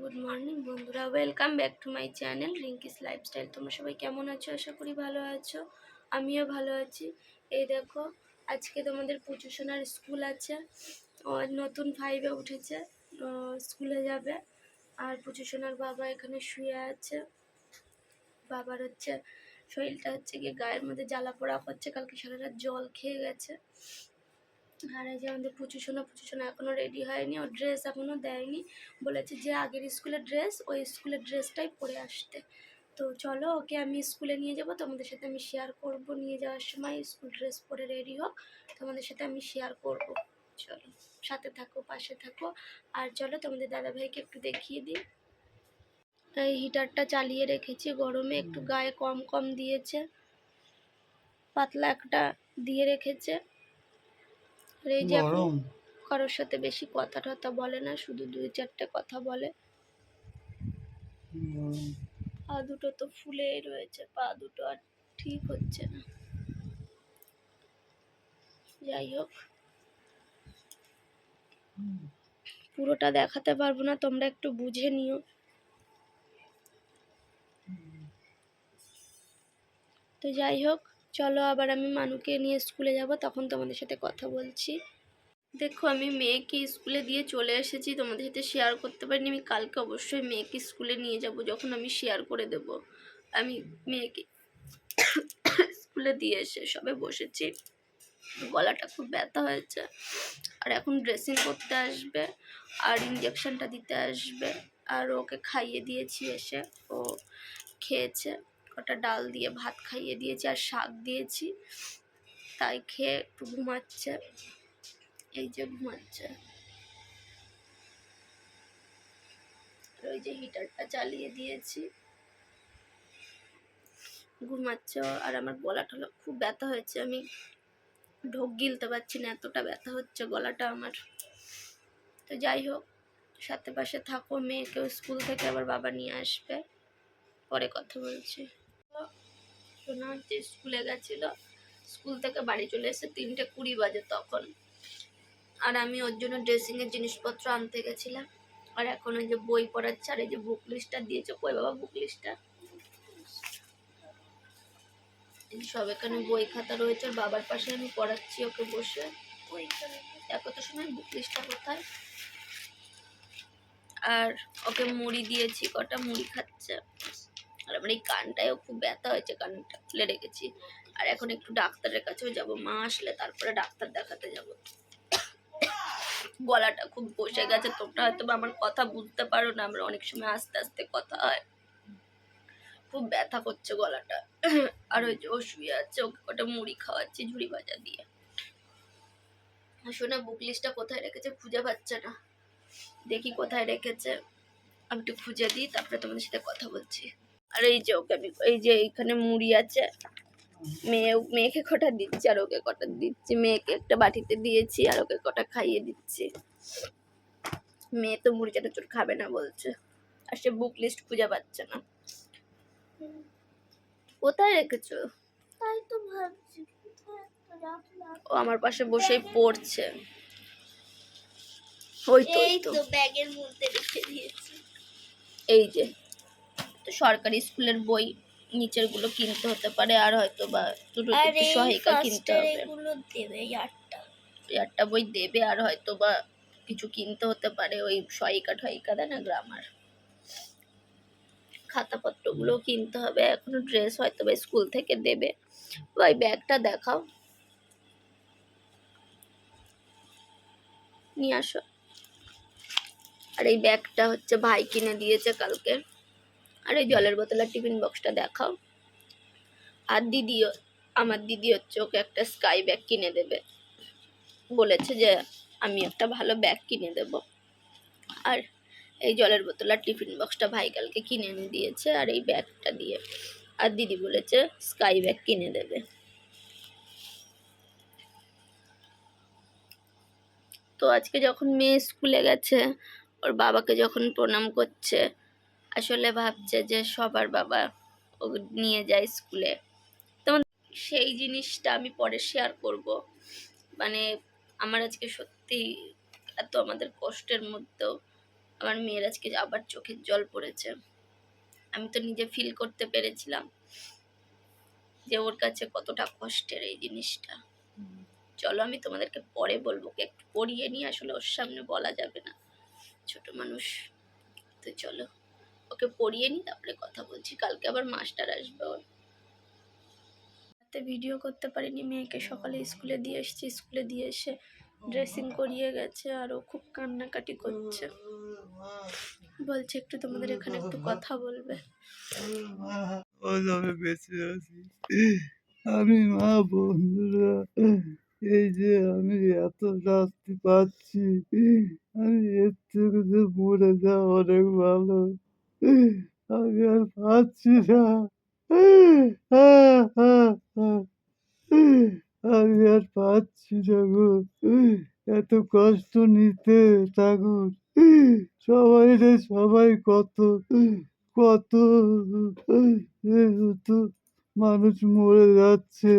Good morning বন্ধুরা। Welcome back to my channel Rinki's lifestyle তোমরা সবাই কেমন আছো? আশা করি ভালো আছো। আমিও ভালো আছি। এই দেখো, আজকে তোমাদের পুজো সোনার স্কুল আছে। নতুন ফাইভে উঠেছে। স্কুলে যাবে। আর পুজো সোনার বাবা এখানে শুয়ে আছে। বাবার হচ্ছে, শরীরটা হচ্ছে গিয়ে গায়ের মধ্যে জ্বালা পোড়া করছে। কালকে সারা রাত জল খেয়ে গেছে। আর এই যে আমাদের পুচু সোনা পুচু সোনা এখনও রেডি হয়নি ওর ড্রেস এখনও দেয়নি। বলেছে যে আগের স্কুলের ড্রেস ওই স্কুলের ড্রেসটাই পরে আসতে। তো চলো, ওকে আমি স্কুলে নিয়ে যাব, তোমাদের সাথে আমি শেয়ার করব। নিয়ে যাওয়ার সময় স্কুল ড্রেস পরে রেডি হোক, তোমাদের সাথে আমি শেয়ার করব। চলো, সাথে থাকো, পাশে থাকো। আর চলো, তোমাদের দাদাভাইকে একটু দেখিয়ে দিই। এই হিটারটা চালিয়ে রেখেছি, গরমে একটু গায়ে কম কম দিয়েছে। পাতলা একটা দিয়ে রেখেছে। আর এই যে কারোর সাথে বেশি কথা টথা বলে না শুধু দুই চারটে কথা বলে। পা দুটো তো ফুলেই রয়েছে পা দুটো আর ঠিক হচ্ছে না। যাই হোক। পুরোটা দেখাতে পারব না তোমরা একটু বুঝে নিও। তো যাই হোক চলো আবার আমি মানুকে নিয়ে স্কুলে যাব, তখন তোমাদের সাথে কথা বলছি। দেখো, আমি মেয়েকে স্কুলে দিয়ে চলে এসেছি, তোমাদের সাথে শেয়ার করতে পারিনি। আমি কালকে অবশ্যই মেয়েকে স্কুলে নিয়ে যাব, যখন আমি শেয়ার করে দেব। আমি মেয়েকে স্কুলে দিয়ে এসে সবে বসেছি। গলাটা খুব ব্যথা হয়েছে। আর এখন ড্রেসিং করতে আসবে, আর ইঞ্জেকশনটা দিতে আসবে। আর ওকে খাইয়ে দিয়েছি এসে, ও খেয়েছে। ওটা ডাল দিয়ে ভাত খাইয়ে দিয়েছি আর শাক দিয়েছি। তাই খেয়ে একটু ঘুমাচ্ছে। এই যে ঘুমাচ্ছে। ওই যে হিটারটা চালিয়ে দিয়েছি। ঘুমাচ্ছে আর আমার গলাটা খুব ব্যথা হয়েছে। আমি ঢোক গিলতে পারছি না, এতটা ব্যথা হচ্ছে গলাটা আমার। তো যাই হোক, সাথে পাশে থাকো মেয়েকেও স্কুল থেকে আবার বাবা নিয়ে আসবে। পরে কথা বলছি। শোনা হচ্ছে স্কুলে গেছিল। স্কুল থেকে বাড়ি চলে এসে তিনটে কুড়ি বাজে তখন। আর আমি ওর জন্য ড্রেসিংয়ের জিনিসপত্র আনতে গেছিলাম। আর এখন ওই যে বই পড়াচ্ছে আর এই যে বুক লিস্টটা দিয়েছে। কই বাবা বুক লিস্টটা সব এখানে বই খাতা রয়েছে। বাবার পাশে আমি পড়াচ্ছি ওকে বসে। দেখো তো সময় বুক লিস্টটা কোথায়। আর ওকে মুড়ি দিয়েছি, কটা মুড়ি খাচ্ছে। আর আমার এই কানটায়ও খুব ব্যথা হয়েছে, কানটা খুলে রেখেছি। আর এখন একটু ডাক্তারের কাছেও যাব, মা আসলে তারপরে ডাক্তার দেখাতে যাব। গলাটা খুব বসে গেছে, তোমরা হয়তো আমার কথা বুঝতে পারো না, আমরা অনেক সময় আস্তে আস্তে কথা হয়। খুব ব্যথা করছে গলাটা। আর ওই যে ও শুয়ে আছে, ওকে কটা মুড়ি খাওয়াচ্ছি ঝুড়ি ভাজা দিয়ে। শোনা বুক লিস্টটা কোথায় রেখেছে খুঁজে পাচ্ছে না। দেখি কোথায় রেখেছে। আমি একটু খুঁজে দিই, তারপরে তোমাদের সাথে কথা বলছি। আর এই যে ওকে আমি এই যে এইখানে মুড়ি আছে মেয়ে মেয়েকে কটা দিচ্ছি আর ওকে কটা দিচ্ছি? মেয়েকে একটা বাটিতে দিয়েছি আর ওকে কটা খাইয়ে দিচ্ছি। মেয়ে তো মুড়ি চাটা চোট খাবে না বলছে। আর সে বুক লিস্ট খুঁজে পাচ্ছে না। কোথায় রেখেছো? তাই তো ভাবছি ও আমার পাশে বসেই পড়ছে। ওই তো এই তো। তো ব্যাগের মধ্যে রেখে দিয়েছি। এই যে তো সরকারি স্কুলের বই নিচেরগুলো কিনতে হতে পারে আর হয়তো বা দুটো একটু সহায়িকা কিনতে হবে। এগুলো দেবে আটটা একটা বই দেবে আর হয়তো বা কিছু কিনতে হতে পারে ওই সহায়িকা ঠয়িকা দেয় না গ্রামার খাতাপত্রগুলো কিনতে হবে এখনও ড্রেস হয়তো বা স্কুল থেকে দেবে। ওই ব্যাগটা দেখাও। নিয়ে আসো। আর এই ব্যাগটা হচ্ছে ভাই কিনে দিয়েছে কালকে। আর এই জলের বোতল আর টিফিন বক্সটা দেখাও। আর দিদিও আমার দিদি হচ্ছে ওকে একটা স্কাই ব্যাগ কিনে দেবে। বলেছে যে আমি একটা ভালো ব্যাগ কিনে দেব। আর এই জলের বোতল আর টিফিন বক্সটা ভাই কালকে কিনে এনে দিয়েছে আর এই ব্যাগটা দিয়ে। আর দিদি বলেছে স্কাই ব্যাগ কিনে দেবে। তো আজকে যখন মেয়ে স্কুলে গেছে, ওর বাবাকে যখন প্রণাম করছে আসলে ভাবছে যে সবার বাবা নিয়ে যায় স্কুলে তেমন সেই জিনিসটা আমি পরে শেয়ার করব। মানে আমার আজকে সত্যি এত আমাদের কষ্টের মধ্যেও আমার মেয়ের আজকে আবার চোখের জল পড়েছে। আমি তো নিজে ফিল করতে পেরেছিলাম যে ওর কাছে কতটা কষ্টের এই জিনিসটা। চলো আমি তোমাদেরকে পরে বলব একটু পড়িয়ে নিয়ে আসলে ওর সামনে বলা যাবে না। ছোট মানুষ, তো চলো। ওকে পড়িয়ে নি, তারপরে কথা বলছি। কালকে আবার মাস্টার আসবে ওর। রাতে ভিডিও করতে পারিনি, মেয়েকে সকালে স্কুলে দিয়ে এসেছি, স্কুলে দিয়ে এসে ড্রেসিং করিয়ে গেছে আর ও খুব কান্নাকাটি করছে। বলছে একটু তোমাদের এখানে একটু কথা বলবে। আমি মা, বন্ধুরা, এই যে আমি এত শাস্তি পাচ্ছি, আমি এর থেকে যে মরে যাওয়া অনেক ভালো। আমি আর পাচ্ছি না। আমি আর পাচ্ছি না গো। এত কষ্ট নিতে ঠাকুর। সবাই রে সবাই কত কত মানুষ মরে যাচ্ছে,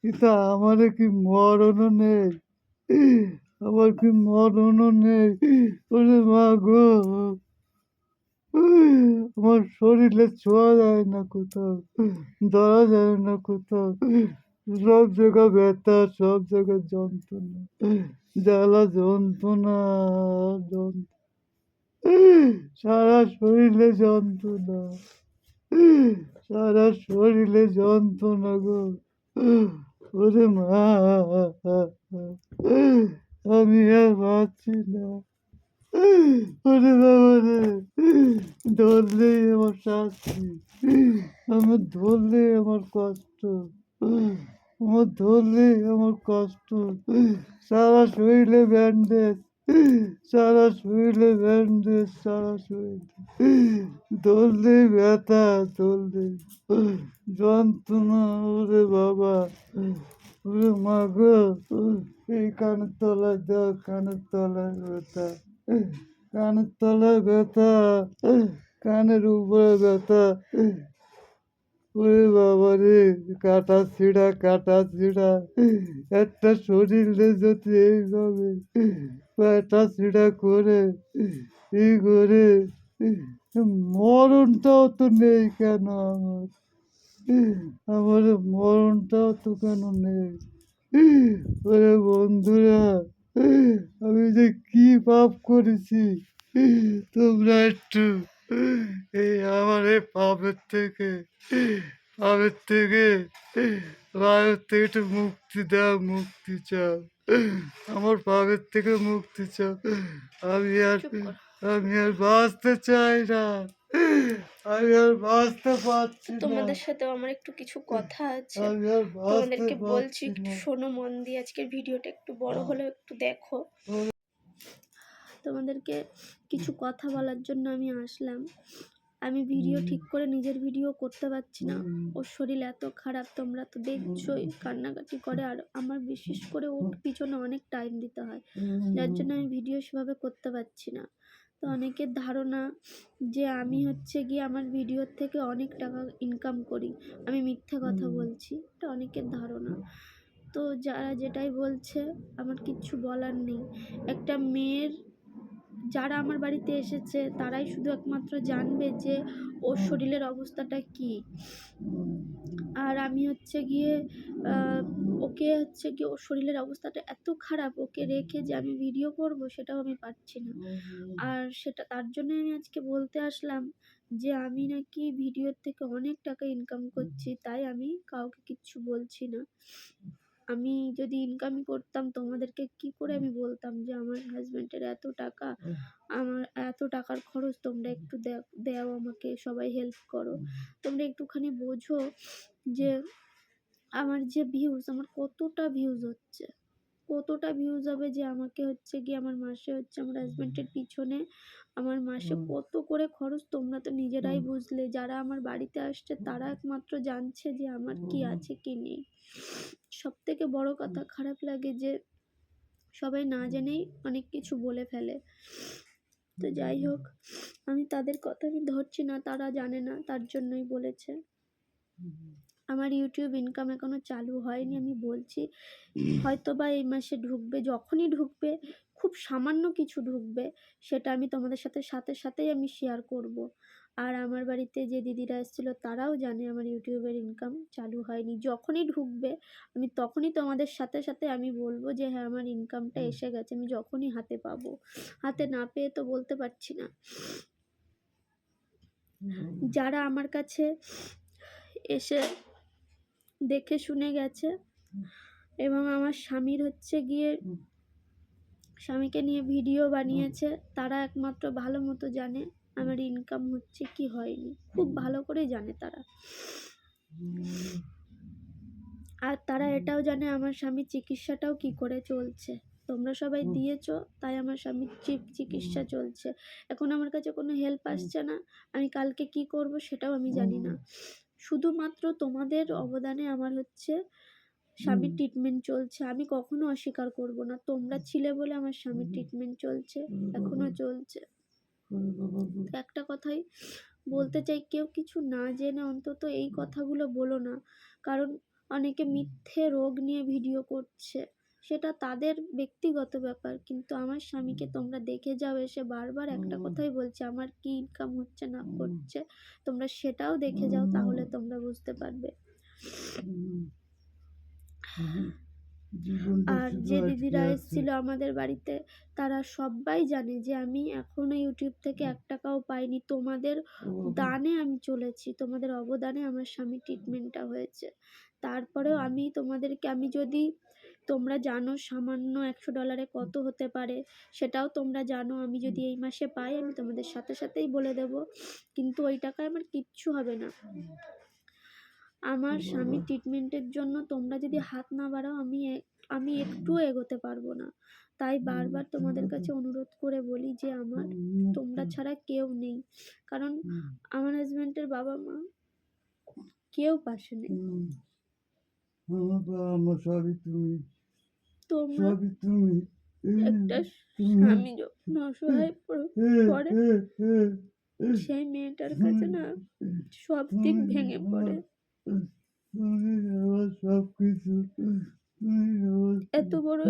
কিন্তু আমার কি মরণও নেই? আমার কি মরণও নেই? ওরে মা গো। আমার শরীরে ছোঁয়া যায় না কোথাও, ধরা যায় না কোথাও। সব জায়গা ব্যথা, সব জায়গায় যন্ত্রণা, জ্বালা, যন্ত্রণা যন্ত্রণা। সারা শরীরে যন্ত্রণা। সারা শরীরে যন্ত্রণা গো। ওরে মা, আমি আর পাচ্ছি না। ওরে বাবা রে ধরলেই আমার শাস্তি আমার ধরলে আমার কষ্ট আমার ধরলে আমার কষ্ট সারা শরীরে ব্যান্ডেজ, সারা শরীরে ব্যান্ডেজ, সারা শরীরে ধরলে ব্যথা ধরলে যন্ত্রণা ওরে বাবা। ওরে মা গো এই কানের তলায় দাও, কানের তলায় ব্যথা। কানের তলায় ব্যথা কানের উপরে ব্যথা। ওরে বাবা রে কাটা ছিঁড়া কাটা ছিঁড়া। একটা শরীরে যদি এইভাবে কাটা ছিঁড়া করে এই করে? মরণটাও তো নেই কেন আমার? আমার মরণটাও তো কেন নেই? ওরে বন্ধুরা আমি যে কি পাপ করেছি? তোমরা একটু এই আমার এই পাপের থেকে পাপের থেকে পাপের থেকে একটু মুক্তি দাও মুক্তি চাও। আমার পাপের থেকে মুক্তি চাও। আমি আর আমি আর বাঁচতে চাই না। আমি আর বাঁচতে পারছি তোমাদের সাথে আমার একটু কিছু কথা আছে। তোমাদেরকে বলছি একটু শোনো মন দিয়ে আজকের ভিডিওটা একটু বড় হলেও একটু দেখো। তোমাদেরকে কিছু কথা বলার জন্য আমি আসলাম। আমি ভিডিও ঠিক করে নিজের ভিডিও করতে পারছি না। ওর শরীর এত খারাপ তোমরা তো দেখছোই কান্নাকাটি করে। আর আমার বিশেষ করে ওর পিছনে অনেক টাইম দিতে হয়। যার জন্য আমি ভিডিও সেভাবে করতে পারছি না। তো অনেকের ধারণা যে আমি হচ্ছে গিয়ে আমার ভিডিওর থেকে অনেক টাকা ইনকাম করি। আমি মিথ্যা কথা বলছি এটা অনেকের ধারণা। তো যারা যেটাই বলছে আমার কিচ্ছু বলার নেই। একটা মেয়ের যারা আমার বাড়িতে এসেছে, তারাই শুধু একমাত্র জানবে যে ওর শরীরের অবস্থাটা কী। আর আমি হচ্ছে গিয়ে ওকে হচ্ছে গিয়ে ওর শরীরের অবস্থাটা এত খারাপ ওকে রেখে যে আমি ভিডিও করব সেটাও আমি পারছি না। আর সেটা, তার জন্য আমি আজকে বলতে আসলাম যে আমি নাকি ভিডিওর থেকে অনেক টাকা ইনকাম করছি, তাই আমি কাউকে কিচ্ছু বলছি না। আমি যদি ইনকামই করতাম, তোমাদেরকে কি করে আমি বলতাম যে, আমার হাজব্যান্ডের এত টাকা, আমার এত টাকার খরচ তোমরা একটু দাও আমাকে, সবাই হেল্প করো। তোমরা একটুখানি বোঝো যে, আমার যে ভিউজ আমার কতটা ভিউজ হচ্ছে। কতটা ভিউজ হবে যে, আমাকে হচ্ছে গিয়ে, আমার মাসে হচ্ছে আমার হাজব্যান্ডের পিছনে আমার মাসে কত করে খরচ তোমরা তো নিজেরাই বুঝলে। যারা আমার বাড়িতে আসছে তারা একমাত্র জানছে যে আমার কি আছে কি নেই। সব থেকে বড় কথা খারাপ লাগে যে সবাই না জেনেই অনেক কিছু বলে ফেলে। তো যাই হোক আমি তাদের কথা আমি ধরছি না তারা জানে না তার জন্যই বলেছে। আমার ইউটিউব ইনকাম এখনও চালু হয়নি আমি বলছি হয়তো বা এই মাসে ঢুকবে যখনই ঢুকবে খুব সামান্য কিছু ঢুকবে সেটা আমি তোমাদের সাথে সাথে সাথেই আমি শেয়ার করব। আর আমার বাড়িতে যে দিদিরা এসেছিল তারাও জানে আমার ইউটিউবের ইনকাম চালু হয়নি। যখনই ঢুকবে আমি তখনই তোমাদের সাথে সাথে আমি বলব যে হ্যাঁ আমার ইনকামটা এসে গেছে আমি যখনই হাতে পাবো। হাতে না পেয়ে তো বলতে পারছি না। যারা আমার কাছে এসে দেখে শুনে গেছে এবং আমার স্বামীর হচ্ছে গিয়ে স্বামীকে নিয়ে ভিডিও বানিয়েছে তারা একমাত্র ভালো মতো জানে আমার ইনকাম হচ্ছে কি হয়নি। খুব ভালো করে জানে তারা। আর তারা এটাও জানে আমার স্বামীর চিকিৎসাটাও কি করে চলছে। তোমরা সবাই দিয়েছ তাই আমার স্বামীর চিকিৎসা চলছে। এখন আমার কাছে কোনো হেল্প আসছে না আমি কালকে কি করব সেটাও আমি জানি না। শুধুমাত্র তোমাদের অবদানে আমার হচ্ছে স্বামীর ট্রিটমেন্ট চলছে আমি কখনো অস্বীকার করব না। তোমরা ছিলে বলে আমার স্বামীর ট্রিটমেন্ট চলছে এখনও চলছে। একটা কথাই বলতে চাই কেউ কিছু না জেনে অন্তত এই কথাগুলো বলো না। কারণ অনেকে মিথ্যে রোগ নিয়ে ভিডিও করছে সেটা তাদের ব্যক্তিগত ব্যাপার। কিন্তু আমার স্বামীকে তোমরা দেখে যাও এসে বারবার একটা কথাই বলছে আমার কি ইনকাম হচ্ছে না করছে? তোমরা সেটাও দেখে যাও তাহলে তোমরা বুঝতে পারবে। আর যে দিদিরা এসেছিল আমাদের বাড়িতে তারা সবাই জানে যে আমি এখনও ইউটিউব থেকে এক টাকাও পাইনি। তোমাদের দানে আমি চলেছি তোমাদের অবদানে আমার স্বামী ট্রিটমেন্টটা হয়েছে। তারপরেও আমি তোমাদেরকে আমি যদি তোমরা জানো সামান্য একশো ডলারে কত হতে পারে সেটাও তোমরা জানো। আমি যদি এই মাসে পাই আমি তোমাদের সাথে সাথেই বলে দেব। কিন্তু ওই টাকায় আমার কিচ্ছু হবে না। আমার স্বামীর ট্রিটমেন্টের জন্য তোমরা যদি হাত না বাড়াও আমি আমি একটুও এগোতে পারব না। তাই বারবার তোমাদের কাছে অনুরোধ করে বলি যে আমার তোমরা ছাড়া কেউ নেই। কারণ আমার হাজব্যান্ডের বাবা মা কেউ পাশে নেই। সবই তুমি। তোমরা তুমি। একটা স্বামী যখন অসহায় পড়ে- সেই মেয়েটার কাছে না সব দিক ভেঙে পড়ে। এত বড়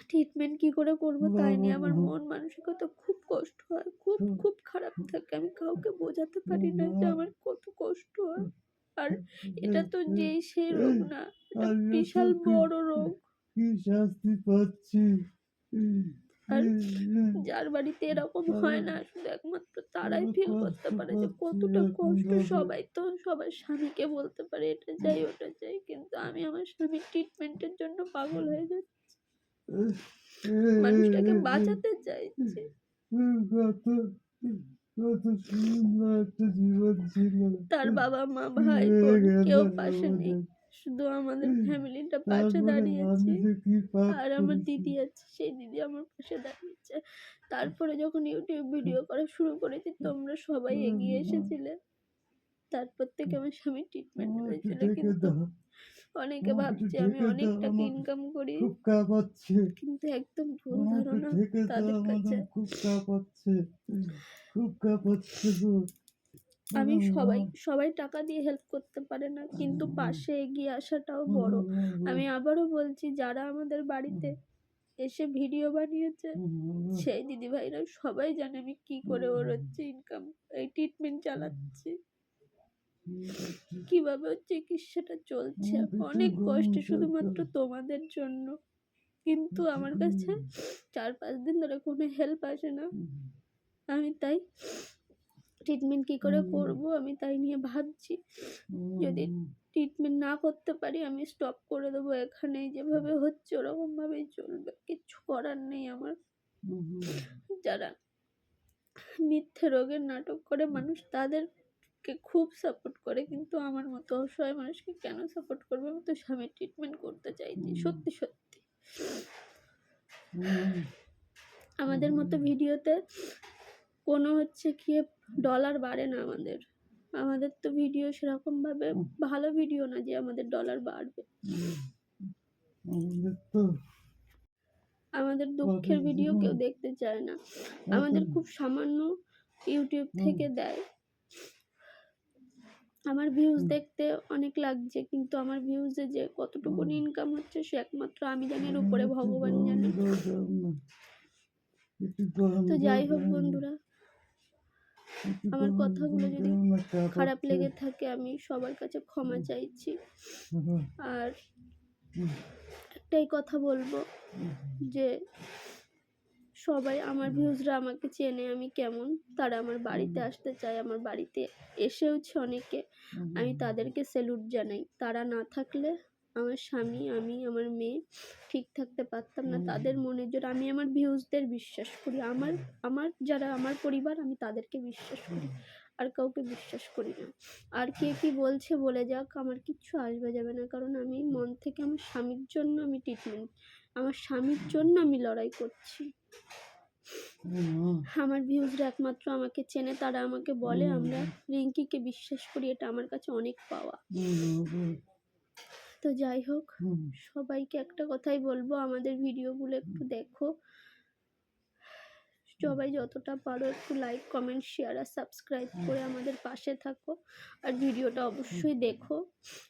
ট্রিটমেন্ট কি করে করব তাই নিয়ে আমার মন মানসিকতা খুব কষ্ট হয়, খুব খুব খারাপ থাকে। আমি কাউকে বোঝাতে পারি না যে আমার কত কষ্ট হয়। আর এটা তো যেই সেই রোগ না বিশাল বড় রোগ। কি শাস্তি পাচ্ছি? আর যার বাড়িতে এরকম হয় না শুধু একমাত্র তারাই ফিল করতে পারে যে কতটা কষ্ট সবাই তো সবার স্বামীকে বলতে পারে এটা চাই ওটা চাই কিন্তু আমি আমার স্বামীর ট্রিটমেন্টের জন্য পাগল হয়ে যাচ্ছি। মানুষটাকে বাঁচাতে চাইছি। তার বাবা মা ভাই বোন কেউ। পাশে নেই। শুধু আমাদের ফ্যামিলিটা পাশে দাঁড়িয়েছে আর আমার দিদি আছে সেই দিদি আমার পাশে দাঁড়িয়েছে। তারপরে যখন ইউটিউব ভিডিও করা শুরু করেছি তোমরা সবাই এগিয়ে এসেছিলে। তারপর থেকে আমার স্বামী ট্রিটমেন্ট হয়েছিল কিন্তু অনেকে ভাবছে আমি অনেক টাকা ইনকাম করি কিন্তু একদম ভুল ধারণা তাদের কাছে। খুব কাঁপাচ্ছে খুব কাঁপাচ্ছে আমি সবাই সবাই টাকা দিয়ে হেল্প করতে পারে না কিন্তু পাশে এগিয়ে আসাটাও বড়। আমি আবারও বলছি যারা আমাদের বাড়িতে এসে ভিডিও বানিয়েছে সেই দিদি ভাইরা সবাই জানে আমি কি করে ওর হচ্ছে ইনকাম এই ট্রিটমেন্ট চালাচ্ছি। কীভাবে ওর চিকিৎসাটা চলছে অনেক কষ্টে শুধুমাত্র তোমাদের জন্য। কিন্তু আমার কাছে চার পাঁচ দিন ধরে কোনো হেল্প আসে না। আমি তাই ট্রিটমেন্ট কি করে করব আমি তাই নিয়ে ভাবছি। যদি ট্রিটমেন্ট না করতে পারি আমি স্টপ করে দেবো এখানেই। যেভাবে হচ্ছে ওরকমভাবেই চলবে কিচ্ছু করার নেই আমার। যারা মিথ্যে রোগের নাটক করে মানুষ তাদেরকে খুব সাপোর্ট করে কিন্তু আমার মতো অসহায় মানুষকে কেন সাপোর্ট করবে? আমি তো স্বামীর ট্রিটমেন্ট করতে চাইছি সত্যি সত্যি। আমাদের মতো ভিডিওতে কোনো হচ্ছে কি ডলার বাড়ে না আমাদের। আমাদের তো ভিডিও সেরকমভাবে ভালো ভিডিও না যে আমাদের ডলার বাড়বে। আমাদের দুঃখের ভিডিও কেউ দেখতে চায় না। আমাদের খুব সামান্য ইউটিউব থেকে দেয়। আমার ভিউজ দেখতে অনেক লাগছে কিন্তু আমার ভিউজে যে কতটুকু ইনকাম হচ্ছে সে একমাত্র আমি জানি এর উপরে ভগবান জানে। তো যাই হোক বন্ধুরা আমার কথাগুলো যদি খারাপ লেগে থাকে আমি সবার কাছে ক্ষমা চাইছি। আর একটাই কথা বলব যে সবাই আমার ভিউজরা আমাকে চেনে আমি কেমন। তারা আমার বাড়িতে আসতে চায় আমার বাড়িতে এসেওছে অনেকে। আমি তাদেরকে স্যালুট জানাই। তারা না থাকলে আমার স্বামী আমি আমার মেয়ে ঠিক থাকতে পারতাম না। তাদের মনের জোর আমি আমার ভিউজদের বিশ্বাস করি। আমার আমার যারা আমার পরিবার আমি তাদেরকে বিশ্বাস করি। আর কাউকে বিশ্বাস করি না। আর কে কি বলছে বলে যাক আমার কিচ্ছু আসবে যাবে না। কারণ আমি মন থেকে আমার স্বামীর জন্য আমি ট্রিটমেন্ট আমার স্বামীর জন্য আমি লড়াই করছি। আমার ভিউজরা একমাত্র আমাকে চেনে তারা আমাকে বলে আমরা রিঙ্কিকে বিশ্বাস করি এটা আমার কাছে অনেক পাওয়া। তো যাই হোক সবাইকে একটা কথাই বলব আমাদের ভিডিওগুলো একটু দেখো। সবাই যতটা পারো একটু লাইক কমেন্ট শেয়ার আর সাবস্ক্রাইব করে আমাদের পাশে থাকো। আর ভিডিওটা অবশ্যই দেখো।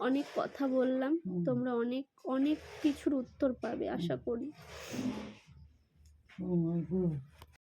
অনেক কথা বললাম তোমরা অনেক অনেক কিছুর উত্তর পাবে আশা করি.